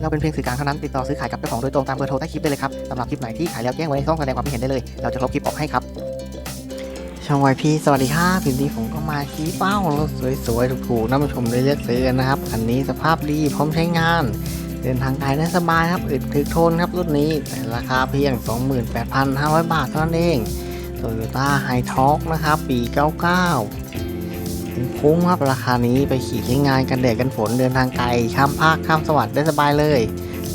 เราเป็นเพียงสื่อกลางเท่านั้นติดต่อซื้อขายกับเจ้าของโดยตรงตามเบอร์โทรใต้คลิปได้เลยครับสำหรับคลิปไหนที่ขายแล้วแจ้งไว้ในช่องแสดงความคิดเห็นได้เลย เราจะลบคลิปออกให้ครับช่องวายพีสวัสดีครับทีนี้ผมก็มาชี้เป้ารถสวยๆถูกๆน่าชมได้เลือกซื้อกันนะครับคันนี้สภาพดีพร้อมใช้งาน เดินทางไกลได้สบายครับอึดถึกทนครับรุ่นนี้แต่ราคาเพียง 28,500 บาทเท่านั้นเอง Toyota h i t a l k นะครับปี 99 คุ้มครับราคานี้ไปขี่ใช้งานกันแดดกันฝนเดินทางไกลข้ามภาคข้ามสวัสดิ์ได้สบายเลย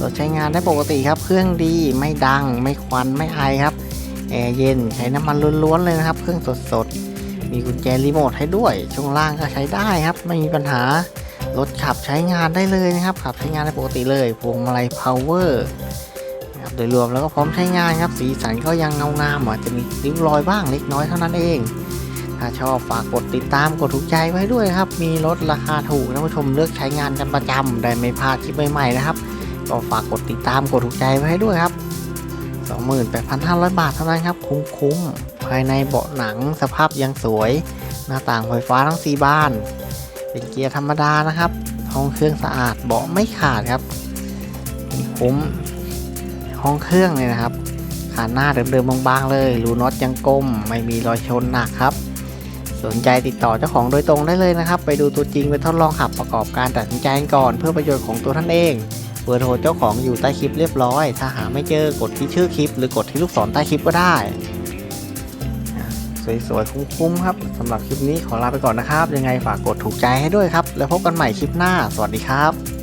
รถใช้งานได้ปกติครับ เครื่องดีไม่ดังไม่ควันไม่ไอครับแอร์เย็นใช้น้ำมันล้วนๆเลยนะครับ เครื่องสดๆ มีกุญแจรีโมทให้ด้วย ช่วงล่างก็ใช้ได้ครับ ไม่มีปัญหารถขับใช้งานได้เลยนะครับ ขับใช้งานได้ปกติเลยพวงมาลัยพาวเวอร์นะครับโดยรวมแล้วก็พร้อมใช้งานครับ สีสันก็ยังเงางามอาจจะมีริ้วรอยบ้างเล็กน้อยเท่านั้นเอง ถ้าชอบฝากกดติดตามกดถูกใจไว้ด้วยครับ มีรถราคาถูกท่านผู้ชมเลือกใช้งานกันประจำได้ไม่พลาดคลิปใหม่ๆนะครับ ก็ฝากกดติดตามกดถูกใจไว้ให้ด้วยครับ 28,500 บาทเท่านั้นครับคุ้มๆภายในเบาะหนังสภาพยังสวย หน้าต่างไฟฟ้าทั้ง 4 บาน เป็นเกียร์ธรรมดานะครับห้องเครื่องสะอาดเบาะไม่ขาดครับคุ้มห้องเครื่องเลยนะครับขาหน้าเดิมๆบางๆเลยรูน็อตยังกลมไม่มีรอยชนหนักครับ สนใจติดต่อเจ้าของโดยตรงได้เลยนะครับ ไปดูตัวจริงไปทดลองขับประกอบการตัดสินใจก่อนเพื่อประโยชน์ของตัวท่านเองเบอร์โทรเจ้าของอยู่ใต้คลิปเรียบร้อย ถ้าหาไม่เจอกดที่ชื่อคลิป หรือกดที่ลูกศรใต้คลิปก็ได้ สวยๆ คุ้มๆ ครับสำหรับคลิปนี้ขอลาไปก่อนนะครับ ยังไงฝากกดถูกใจให้ด้วยครับ แล้วพบกันใหม่คลิปหน้า สวัสดีครับ